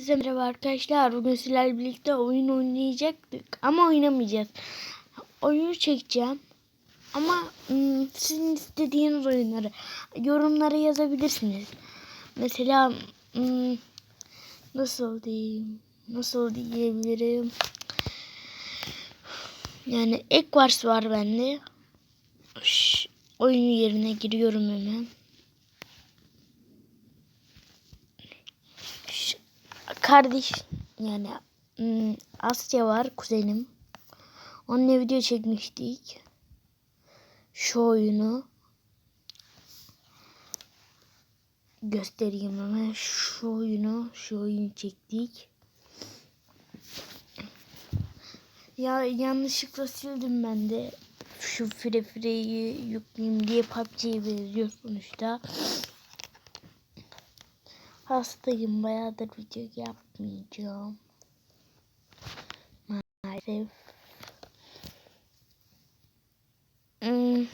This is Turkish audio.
Hepinize merhaba arkadaşlar. Bugün sizlerle birlikte oyun oynayacaktık ama oynamayacağız. Oyunu çekeceğim. Ama ım, sizin istediğiniz oyunları yorumlara yazabilirsiniz. Mesela ım, nasıl diyeyim? Nasıl diyebilirim? Yani Ekvars var bende. Şş, oyun yerine giriyorum hemen. Kardeş yani ım, Asya var kuzenim. Onunla video çekmiştik. Şu oyunu göstereyim hemen. Şu oyunu, şu oyunu çektik. Ya yanlışlıkla sildim ben de. Şu fire fireyi yükleyeyim diye PUBG'ye benziyor sonuçta. Hastayım. Bayağıdır video yapmayacağım. Maalesef. Hmm,